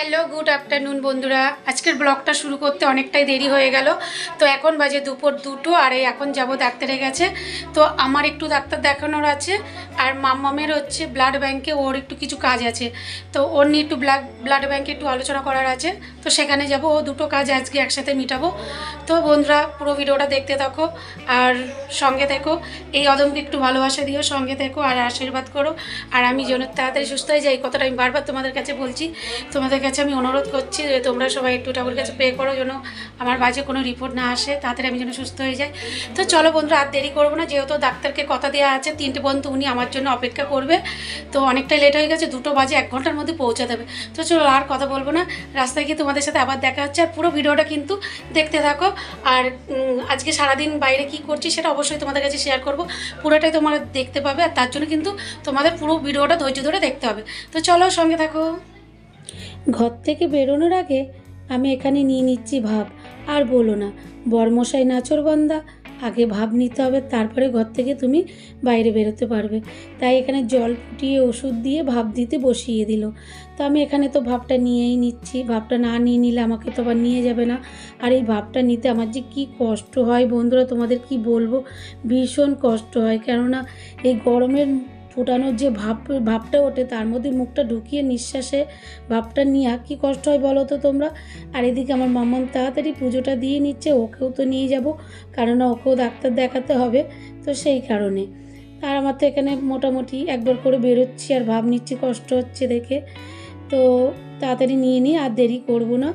Hello, good afternoon বন্ধুরা। আজকের ব্লগটা শুরু করতে অনেকটাই দেরি হয়ে গেল। তো এখন বাজে দুপুর দুটো, আর এই এখন যাব ডাক্তারে গেছে তো আমার একটু ডাক্তার দেখানোর আছে, আর মাম্মামের হচ্ছে ব্লাড ব্যাংকে ওর একটু কিছু কাজ আছে। তো ওর নিয়ে একটু ব্লাড ব্লাড ব্যাংকে একটু আলোচনা করার আছে। তো সেখানে যাব, ও দুটো কাজ আজকে একসাথে মিটাবো। তো বন্ধুরা, পুরো ভিডিওটা দেখতে থাকো, আর সঙ্গে থেকো। এই অদমকে একটু ভালোবাসা দিও, সঙ্গে থেকো, আর আশীর্বাদ করো। আর আমি যেন তাড়াতাড়ি সুস্থ হয়ে যাই কথাটা আমি বারবার তোমাদের কাছে বলছি। তোমাদের কাছে আমি অনুরোধ করছি যে তোমরা সবাই একটু ঠাকুর কাছে পে করো যেন আমার বাজে কোনো রিপোর্ট না আসে, তাড়াতাড়ি আমি যেন সুস্থ হয়ে যাই। তো চলো বন্ধুরা, আর দেরি করব না, যেহেতু ডাক্তারকে কথা দেওয়া আছে, তিনটে পর্যন্ত উনি আমার জন্য অপেক্ষা করবে। তো অনেকটাই লেট হয়ে গেছে, দুটো বাজে, এক ঘণ্টার মধ্যে পৌঁছে দেবে। তো চলো আর কথা বলব না, রাস্তায় গিয়ে তোমাদের সাথে আবার দেখা হচ্ছে, আর পুরো ভিডিওটা কিন্তু দেখতে থাকো। আর আজকে সারাদিন বাইরে কি করছি সেটা অবশ্যই তোমাদের কাছে শেয়ার করব। পুরোটাই তোমরা দেখতে পাবে, আর তার জন্য কিন্তু তোমাদের পুরো ভিডিওটা ধৈর্য ধরে দেখতে হবে। তো চলো সঙ্গে থাকো। ঘর থেকে বেরোনোর আগে আমি এখানে নিয়ে নিচ্ছি ভাব। আর বলো না, বরমশাই নাচর বান্দা আগে ভাব নিতে হবে, তারপরে ঘর থেকে তুমি বাইরে বেরোতে পারবে। তাই এখানে জল ফুটিয়ে ওষুধ দিয়ে ভাব দিতে বসিয়ে দিল। তো আমি এখানে তো ভাবটা নিয়েই নিচ্ছি, ভাবটা না নিয়ে নিলে আমাকে তো আবার নিয়ে যাবে না। আর এই ভাবটা নিতে আমার যে কী কষ্ট হয় বন্ধুরা, তোমাদের কি বলব? ভীষণ কষ্ট হয়। কেননা এই গরমের ফোটানোর যে ভাব, ভাবটা ওঠে, তার মধ্যে মুখটা ঢুকিয়ে নিঃশ্বাসে ভাবটা নিয়ে, কি কষ্ট হয় বলো তো তোমরা? আর এদিকে আমার মাম্মাম তাড়াতাড়ি পুজোটা দিয়ে নিচ্ছে, ওকেও তো নিয়ে যাব কারণ ওকেও ডাক্তার দেখাতে হবে, তো সেই কারণে। আর আমার তো এখানে মোটামুটি একবার করে বেরোচ্ছি, আর ভাব নিচ্ছি, কষ্ট হচ্ছে দেখে, তো তাড়াতাড়ি নিয়ে নিই আর দেরি করব না।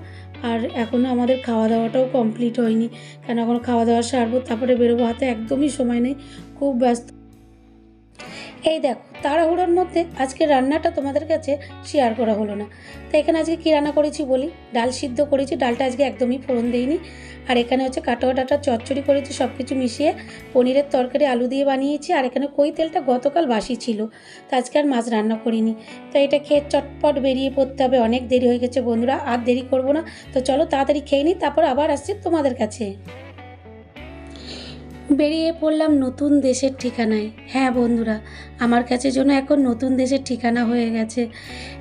আর এখনও আমাদের খাওয়া দাওয়াটাও কমপ্লিট হয়নি, কেন এখন খাওয়া দাওয়া সারবো, তারপরে বেরোবো, হাতে একদমই সময় নেই, খুব ব্যস্ত। এই দেখো, তাড়াহুড়োর মধ্যে আজকে রান্নাটা তোমাদের কাছে শেয়ার করা হলো না। তো এখানে আজকে কী রান্না করেছি বলি? ডাল সিদ্ধ করেছি, ডালটা আজকে একদমই ফোড়ন দিইনি। আর এখানে হচ্ছে কাটোয়া ডাটা চচ্চড়ি করেছি সব কিছু মিশিয়ে পনিরের তরকারি, আলু দিয়ে বানিয়েছি, আর এখানে কই তেলটা গতকাল বাসি ছিল, তো আজকে আর মাছ রান্না করিনি। তো এটা খেয়ে চটপট বেরিয়ে পড়তে হবে, অনেক দেরি হয়ে গেছে বন্ধুরা, আর দেরি করব না। তো চলো তাড়াতাড়ি খেয়ে নিই, তারপর আবার আসছি তোমাদের কাছে। বেরিয়ে পড়লাম নতুন দেশের ঠিকানায়। হ্যাঁ বন্ধুরা, আমার কাছে যেন এখন নতুন দেশের ঠিকানা হয়ে গেছে।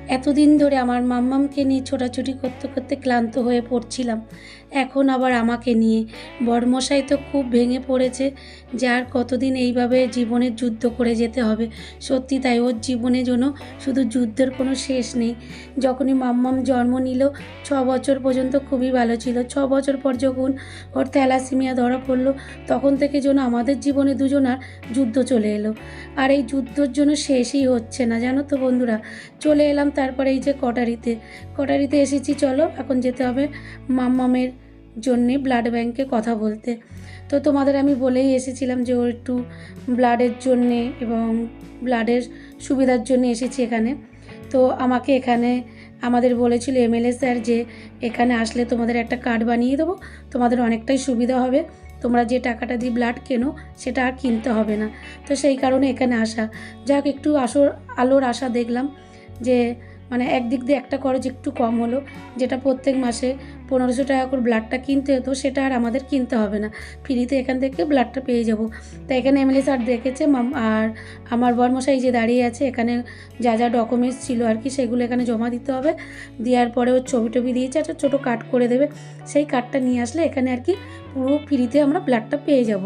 এতদিন ধরে আমার মাম্মামকে নিয়ে ছোটাছুটি করতে করতে ক্লান্ত হয়ে পড়ছিলাম। এখন আবার আমাকে নিয়ে। বড়মশাই তো খুব ভেঙে পড়েছে যে আর কতদিন এইভাবে জীবনের যুদ্ধ করে যেতে হবে। সত্যি তাই, ওর জীবনে যেন শুধু যুদ্ধের কোনো শেষ নেই। যখনই মাম্মাম জন্ম নিল, ছ বছর পর্যন্ত খুবই ভালো ছিল। ছ বছর পর যখন ওর থ্যালাসিমিয়া ধরা পড়ল, তখন থেকে যেন আমাদের জীবনে দুজনার যুদ্ধ চলে এলো। আর এই যুদ্ধর জন্য শেষই হচ্ছে না, জানো তো বন্ধুরা। চলে এলাম তারপরে এই যে কটারিতে। কটারিতে এসেছি, চলো এখন যেতে হবে মাম্মামের জন্যে ব্লাড ব্যাংকে কথা বলতে। তো তোমাদের আমি বলেই এসেছিলাম যে ও একটু ব্লাডের জন্যে এবং ব্লাডের সুবিধার জন্য এসেছি এখানে। তো আমাকে এখানে আমাদের বলেছিল এমএলএ স্যার যে এখানে আসলে তোমাদের একটা কার্ড বানিয়ে দেবো, তোমাদের অনেকটাই সুবিধা হবে। তোমরা যে টাকাটা দিয়ে ব্লাড কেনো, সেটা আর কিনতে হবে না। তো সেই কারণে এখানে আসা। যাক, একটু আসর আলোর আশা দেখলাম যে মানে একদিক দিয়ে একটা খরচ একটু কম হলো, যেটা প্রত্যেক মাসে পনেরোশো টাকা করে ব্লাডটা কিনতে হতো, সেটা আর আমাদের কিনতে হবে না। ফ্রিতে এখান থেকে ব্লাডটা পেয়ে যাব। তো এখানে এমএলএ স্যার দেখেছে আর আমার বর্মশাই যে দাঁড়িয়ে আছে, এখানে যা যা ডকুমেন্টস ছিল আর কি, সেগুলো এখানে জমা দিতে হবে। দেওয়ার পরে ওর ছবি টবি দিয়েছে একটা ছোটো কার্ড করে দেবে। সেই কার্ডটা নিয়ে আসলে এখানে আর কি পুরো ফ্রিতে আমরা ব্লাডটা পেয়ে যাব।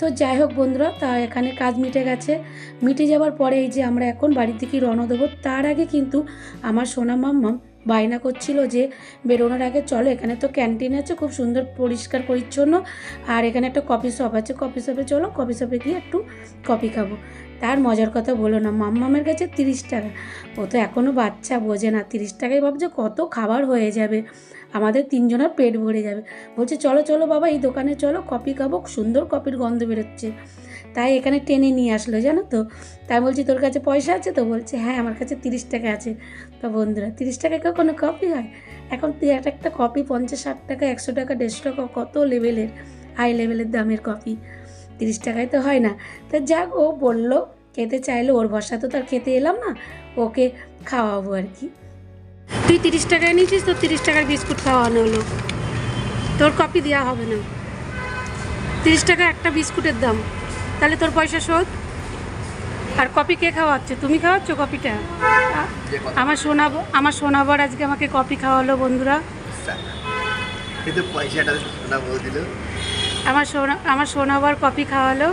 তো যাই হোক বন্ধুরা, তা এখানে কাজ মিটে গেছে। মিটে যাওয়ার পরে এই যে আমরা এখন বাড়ির দিকে রওনা দেবো। তার আগে কিন্তু আমার সোনা মাম্মাম বায়না করছিল যে, বেরোনোর আগে চলো, এখানে তো ক্যান্টিন আছে, খুব সুন্দর পরিষ্কার পরিচ্ছন্ন। আর এখানে একটা কফি শপ আছে, কফি শপে চলো, কফি শপে গিয়ে একটু কফি খাব। তার মজার কথা বলো না, মাম্মামের কাছে তিরিশ টাকা। ও তো এখনও বাচ্চা, বোঝে না। তিরিশ টাকায় ভাবছে কত খাবার হয়ে যাবে। আমাদের তিনজনের পেট ভরে যাবে। বলছে, চলো চলো বাবা, এই দোকানে চলো কপি খাব, সুন্দর কপির গন্ধ বেরোচ্ছে। তাই এখানে টেনে নিয়ে আসলো, জানো তো। তাই বলছি, তোর কাছে পয়সা আছে তো? বলছে হ্যাঁ আমার কাছে তিরিশ টাকা আছে। তো বন্ধুরা, তিরিশ টাকায় কোনো কপি হয়? এখন একটা একটা কপি পঞ্চাশ, ষাট টাকা, একশো টাকা, দেড়শো টাকা, কত লেভেলের হাই লেভেলের দামের কপি তিরিশ টাকায় তো হয় না। তা যাক, ও বলল, খেতে চাইলো, ওর ভরসা তো তার খেতে এলাম না, ওকে খাওয়াবো আর কি। তুই তিরিশ টাকায় নিয়েছিস তোর তিরিশ টাকার বিস্কুট খাওয়ানো হলো। তোর কপি দেওয়া হবে না। তিরিশ টাকা একটা বিস্কুটের দাম। তাহলে তোর পয়সা শোধ। আর কপি কে খাওয়াচ্ছে? তুমি খাওয়াচ্ছ কপিটা আমার শোনাব আমার শোনাবার আজকে আমাকে কপি খাওয়ালো বন্ধুরা। আমার সোনা আমার সোনাবার কপি খাওয়ালো।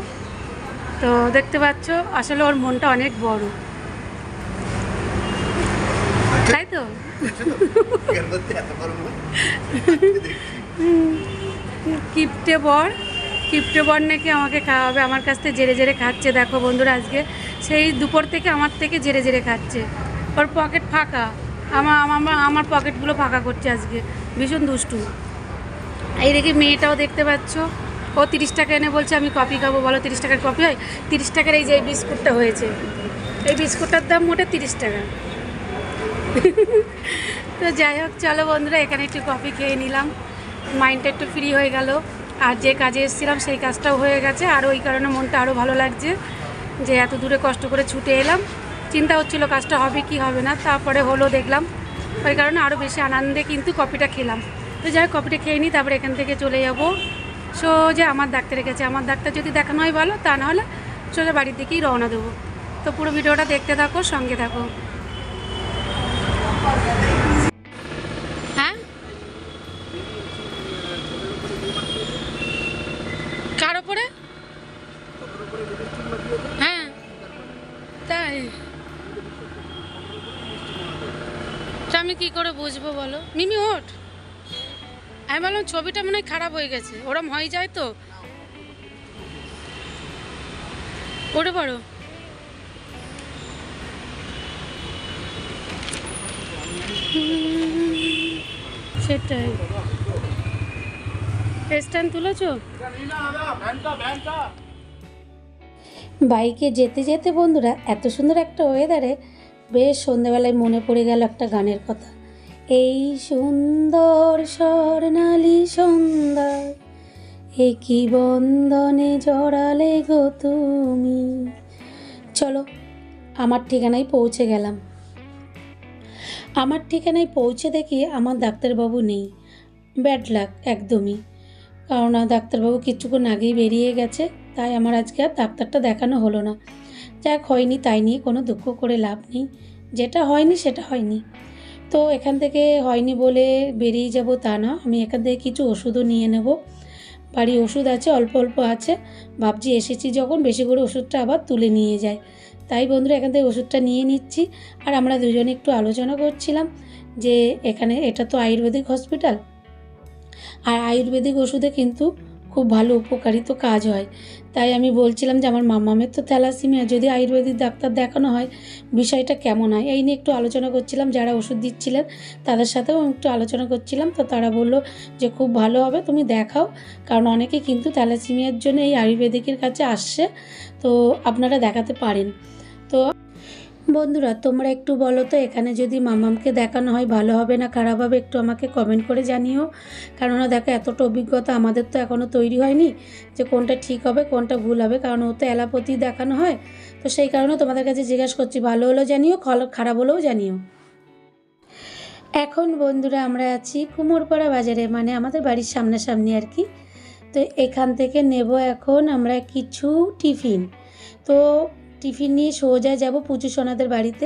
তো দেখতে পাচ্ছ আসলে ওর মনটা অনেক বড়। তাই তো। কিপটে বর কিপটে বর নাকি আমাকে খাওয়াবে আমার কাছ থেকে জেরে জেরে খাচ্ছে। দেখো বন্ধুরা আজকে সেই দুপুর থেকে আমার থেকে জেরে জেরে খাচ্ছে। ওর পকেট ফাঁকা। আমার আমার আমার পকেটগুলো ফাঁকা করছে আজকে। ভীষণ দুষ্টু। এই দেখি মেয়েটাও দেখতে পাচ্ছ। ও তিরিশ টাকা এনে বলছে আমি কপি খাব। বলো তিরিশ টাকার কপি হয়? তিরিশ টাকার এই যে বিস্কুটটা হয়েছে। এই বিস্কুটটার দাম মোটে তিরিশ টাকা। তো যাই হোক, চলো বন্ধুরা, এখানে একটু কফি খেয়ে নিলাম। মাইন্ডটা একটু ফ্রি হয়ে গেল। আর যে কাজে এসেছিলাম, সেই কাজটাও হয়ে গেছে। আর ওই কারণে মনটা আরও ভালো লাগছে যে এত দূরে কষ্ট করে ছুটে এলাম। চিন্তা হচ্ছিল কাজটা হবে কি হবে না। তারপরে হলো দেখলাম, ওই কারণে আরও বেশি আনন্দে কিন্তু কপিটা খেলাম। তো যাই কফিটা খেয়ে নিই, তারপরে এখান থেকে চলে যাব। সোজা আমার ডাক্তারের কাছে আমার ডাক্তার যদি দেখানো হয় ভালো, তা নাহলে সোজা বাড়ির দিকেই রওনা দেবো। তো পুরো ভিডিওটা দেখতে থাকো, সঙ্গে থাকো। হ্যাঁ? কার ওপরে? হ্যাঁ। তাই। আমি কি করে বুঝব বলো? মিমি, ওঠ। আমি বললাম ছবিটা মনে হয় খারাপ হয়ে গেছে। ওরম হয়ে যায় তো। ওঠে পড়ো সেটাই। স্ট্যান্ড তুলেছো? বাইকে যেতে যেতে বন্ধুরা, এত সুন্দর একটা ওয়েদারে বেশ সন্ধেবেলায় মনে পড়ে গেল একটা গানের কথা। এই সুন্দর স্বর্ণালী সন্ধ্যায় এ কি বন্ধনে জড়ালে গো তুমি। চলো, আমার ঠিকানায় পৌঁছে গেলাম। আমার ঠিকানায় পৌঁছে দেখি আমার ডাক্তারবাবু নেই। ব্যাড লাক, একদমই। কারণ ডাক্তারবাবু কিছুক্ষণ আগেই বেরিয়ে গেছে, তাই আমার আজকে আর ডাক্তারটা দেখানো হলো না। যাক, হয়নি, তাই নিয়ে কোনো দুঃখ করে লাভ নেই। যেটা হয়নি, সেটা হয়নি। তো এখান থেকে হয়নি বলে বেরিয়ে যাব তা না, আমি এখান থেকে কিছু ওষুধও নিয়ে নেব। বাড়ি ওষুধ আছে, অল্প অল্প আছে। ভাবছি এসেছি যখন, বেশি করে ওষুধটা আবার তুলে নিয়ে যায় তাই বন্ধুরা, এখান থেকে ওষুধটা নিয়ে নিচ্ছি। আর আমরা দুজনে একটু আলোচনা করছিলাম যে এখানে এটা তো আয়ুর্বেদিক হসপিটাল। আর আয়ুর্বেদিক ওষুধে কিন্তু খুব ভালো উপকারিত কাজ হয়। তাই আমি বলছিলাম যে আমার মামামের তো থ্যালাসিমিয়া, যদি আয়ুর্বেদিক ডাক্তার দেখানো হয় বিষয়টা কেমন হয়? এই নিয়ে একটু আলোচনা করছিলাম, যারা ওষুধ দিচ্ছিলেন তাদের সাথেও একটু আলোচনা করছিলাম। তো তারা বলল যে খুব ভালো হবে, তুমি দেখাও। কারণ অনেকে কিন্তু থ্যালাসিমিয়ার জন্য এই আয়ুর্বেদিকের কাছে আসছে। তো আপনারা দেখাতে পারেন। তো? বন্ধুরা, তোমরা একটু বলো তো, এখানে যদি মামামকে দেখানো হয়, ভালো হবে না খারাপ হবে, একটু আমাকে কমেন্ট করে জানিও। কেননা দেখো, এতটা অভিজ্ঞতা আমাদের তো এখনও তৈরি হয়নি যে কোনটা ঠিক হবে, কোনটা ভুল হবে, কারণ ও তো অ্যালাপতি দেখানো হয়। তো সেই কারণে তোমাদের কাছে জিজ্ঞাসা করছি, ভালো হলেও জানিও খারাপ হলেও জানিও। এখন বন্ধুরা আমরা আছি কুমোরপাড়া বাজারে মানে আমাদের বাড়ির সামনাসামনি আর কি। তো এখান থেকে নেব এখন আমরা কিছু টিফিন। তো টিফিন নিয়ে সোজা যাব পুচু সোনাদের বাড়িতে।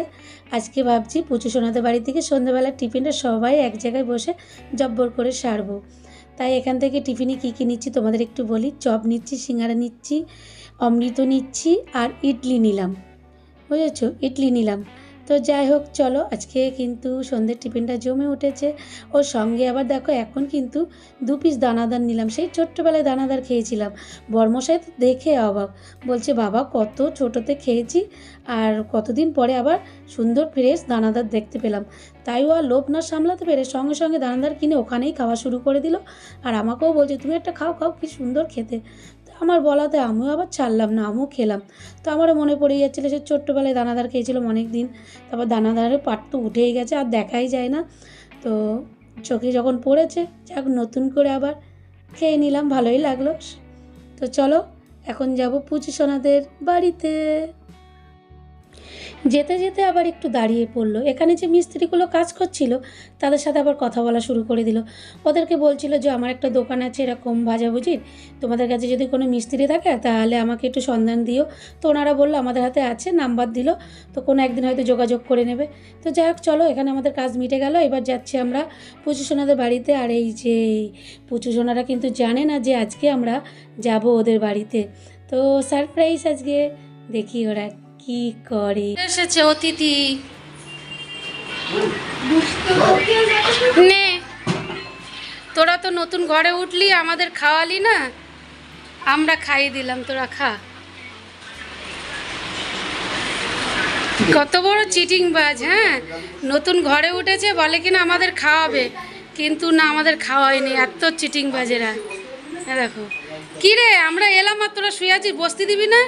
আজকে ভাবছি পুচু সোনাদের বাড়ি থেকে সন্ধ্যেবেলার টিফিনটা সবাই এক জায়গায় বসে জব্বর করে সারবো। তাই এখান থেকে টিফিনে কী কী নিচ্ছি তোমাদের একটু বলি। চপ নিচ্ছি, সিঙ্গারা নিচ্ছি, অমৃত নিচ্ছি আর ইডলি নিলাম। বুঝেছ? ইডলি নিলাম। তো যাই হোক, চলো, আজকে কিন্তু সন্ধ্যের টিফিনটা জমে উঠেছে। ওর সঙ্গে আবার দেখো, এখন কিন্তু দু পিস দানাদার নিলাম। সেই ছোট্টবেলায় দানাদার খেয়েছিলাম। বর্মশাই তো দেখে অবাক। বলছে, বাবা, কত ছোটোতে খেয়েছি আর কতদিন পরে আবার সুন্দর ফ্রেশ দানাদার দেখতে পেলাম। তাই ও আর লোভ না সামলাতে পেরে সঙ্গে সঙ্গে দানাদার কিনে ওখানেই খাওয়া শুরু করে দিল। আর আমাকেও বলছে, তুমি একটা খাও খাও, কি সুন্দর খেতে। আমার বলাতে আমিও আবার ছাড়লাম না, আমিও খেলাম। তো আমারও মনে পড়ে যাচ্ছিল সে ছোট্টবেলায় দানাদার খেয়েছিলাম অনেক দিন তারপর দানাদারের পাট তো উঠেই গেছে, আর দেখাই যায় না। তো চোখে যখন পড়েছে, যাক নতুন করে আবার খেয়ে নিলাম, ভালোই লাগল। তো চলো, এখন যাব পুচি সোনাদের বাড়িতে। যেতে যেতে আবার একটু দাঁড়িয়ে পড়ল। এখানে যে মিস্ত্রিগুলো কাজ করছিল, তাদের সাথে আবার কথা বলা শুরু করে দিল। ওদেরকে বলছিল যে, আমার একটা দোকান আছে এরকম ভাজাভুজির। তোমাদের কাছে যদি কোনো মিস্ত্রি থাকে, তাহলে আমাকে একটু সন্ধান দিও। তো ওনারা বলল, আমাদের হাতে আছে, নাম্বার দিল। তো কোনো একদিন হয়তো যোগাযোগ করে নেবে। তো যাই হোক, চলো, এখানে আমাদের কাজ মিটে গেল। এবার যাচ্ছি আমরা পুচু সোনাদের বাড়িতে। আর এই যে পুচু সোনারা কিন্তু জানে না যে, আজকে আমরা যাব ওদের বাড়িতে। তো সারপ্রাইজ আজকে, দেখি ওরা কি করে? এসেছে অতিথি। নে, তোরা তো নতুন ঘরে উঠলি, আমাদের খাওয়ালি না? আমরা খাইয়ে দিলাম, তোরা খা। কত বড় চিটিং বাজ হ্যাঁ? নতুন ঘরে উঠেছে, বলে কিনা আমাদের খাওয়াবে, কিন্তু না, আমাদের খাওয়ায়নি এত চিটিং বাজেরা দেখো। কি রে, আমরা এলাম আর তোরা শুয়ে আছিস, বসতে দিবি না?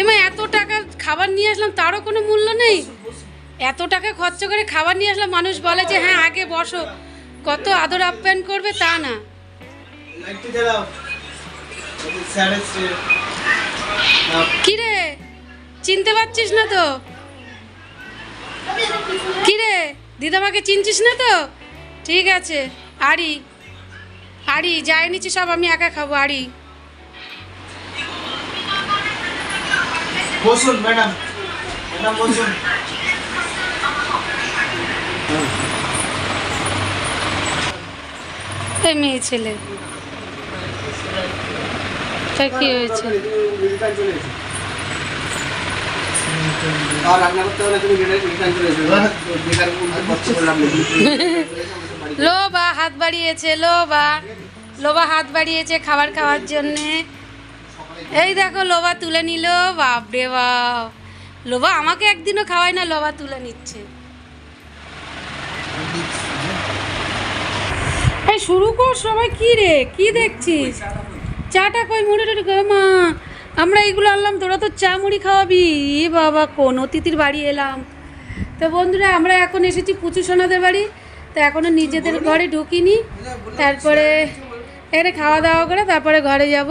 এমা, এত টাকা খাবার নিয়ে আসলাম, তারও কোনো মূল্য নেই। এত টাকা খরচ করে খাবার নিয়ে আসলাম, মানুষ বলে যে হ্যাঁ আগে বসো। কত আদর আপ্যায়ন করবে তা না। লাইটটা জ্বালাও কি রে? চিনতে পারছিস না তো? কি রে? দিদামাকে চিনছিস না তো? ঠিক আছে, আড়ি। আড়ি, যাই নিচ্ছি সব আমি একা খাব, আড়ি। বসুন ম্যাডাম। ম্যাডাম বসুন। মেয়ে ছেলে। তা কি হয়েছে? করলাম লোবা হাত বাড়িয়েছে লোবা লোবা হাত বাড়িয়েছে খাবার খাওয়ার জন্যে। এই দেখো, লোবা তুলে নিল, বাপরে বাপ। লোবা আমাকে একদিনও খাওয়ায় না, লোবা তুলে নিচ্ছে। এই শুরু কর সবাই, কি রে? কি দেখছিস? চাটা কই মুড়ি টুড়ি কই মা, আমরা এইগুলো আনলাম, তোরা তো চা মুড়ি খাওয়াবি। এ বাবা, কোন অতিথির বাড়ি এলাম। তো বন্ধুরা, আমরা এখন এসেছি পুচু সোনাদের বাড়ি। তো এখনও নিজেদের ঘরে ঢুকিনি। তারপরে এখানে খাওয়া দাওয়া করে, তারপরে ঘরে যাব।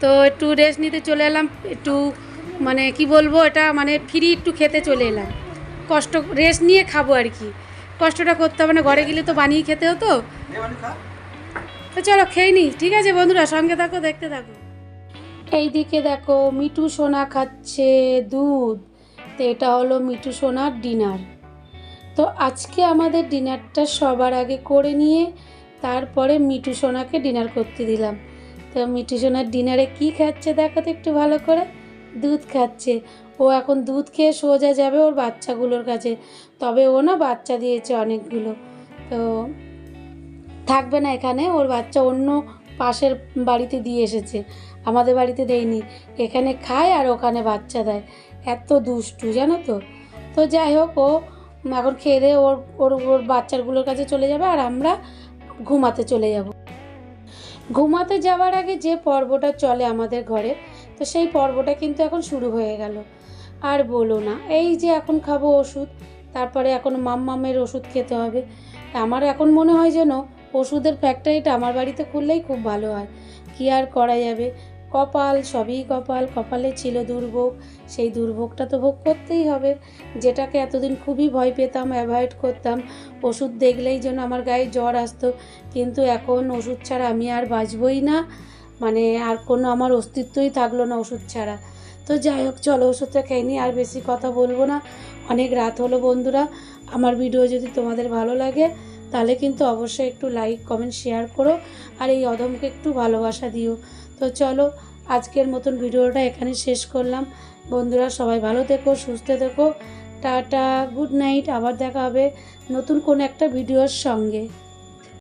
তো একটু রেস্ট নিতে চলে এলাম, একটু মানে কি বলব, এটা মানে ফ্রি একটু খেতে চলে এলাম। কষ্ট রেস্ট নিয়ে খাব আর কি। কষ্টটা করতে হবে না, ঘরে গেলে তো বানিয়ে খেতে হতো। তো চলো খেয়ে নি, ঠিক আছে বন্ধুরা, সঙ্গে থাকো, দেখতে থাকো। এইদিকে দেখো, মিঠু সোনা খাচ্ছে দুধ। তো এটা হলো মিঠু সোনার ডিনার। তো আজকে আমাদের ডিনারটা সবার আগে করে নিয়ে, তারপরে মিঠু সোনাকে ডিনার করতে দিলাম। তো মিঠু সোনার ডিনারে কি খাচ্ছে? দেখো তো একটু ভালো করে। দুধ খাচ্ছে। ও এখন দুধ খেয়ে সোজা যাবে ওর বাচ্চাগুলোর কাছে। তবে ও না বাচ্চা দিয়েছে অনেকগুলো। তো থাকবে না এখানে। ওর বাচ্চা অন্য পাশের বাড়িতে দিয়ে এসেছে। আমাদের বাড়িতে দেয়নি। এখানে খায় আর ওখানে বাচ্চা দেয়। এত দুষ্টু, জানো তো? তো যাই হোক, ও এখন খেয়ে দিয়ে ওর ওর ওর বাচ্চাগুলোর কাছে চলে যাবে আর আমরা ঘুমাতে চলে যাব। ঘুমাতে যাওয়ার আগে যে পর্বটা চলে আমাদের ঘরে, তো সেই পর্বটা কিন্তু এখন শুরু হয়ে গেল। আর বলো না, এই যে এখন খাব ওষুধ, তারপরে এখন মাম্মামের ওষুধ খেতে হবে। আমার এখন মনে হয় যেন ওষুধের ফ্যাক্টরিটা আমার বাড়িতে খুললেই খুব ভালো হয়। কি আর করা যাবে? কপাল, সবই কপাল, কপালে ছিল দুর্ভোগ, সেই দুর্ভোগটা তো ভোগ করতেই হবে। যেটাকে এতদিন খুবই ভয় পেতাম অ্যাভয়েড করতাম, ওষুধ দেখলেই যেন আমার গায়ে জ্বর আসতো। কিন্তু এখন ওষুধ ছাড়া আমি আর বাঁচবই না মানে আর কোনো আমার অস্তিত্বই থাকল না ওষুধ ছাড়া। তো যাই হোক, চলো ওষুধটা খেয়ে নিই, আর বেশি কথা বলব না। অনেক রাত হলো বন্ধুরা, আমার ভিডিও যদি তোমাদের ভালো লাগে, তাহলে কিন্তু অবশ্যই একটু লাইক কমেন্ট শেয়ার করো, আর এই অদমকে একটু ভালোবাসা দিও। তো চলো, আজকের মতন ভিডিওটা এখানে শেষ করলাম। বন্ধুরা, সবাই ভালো থেকো, সুস্থ থেকো। Tata, good night. আবার দেখা হবে নতুন কোন একটা ভিডিওর সঙ্গে।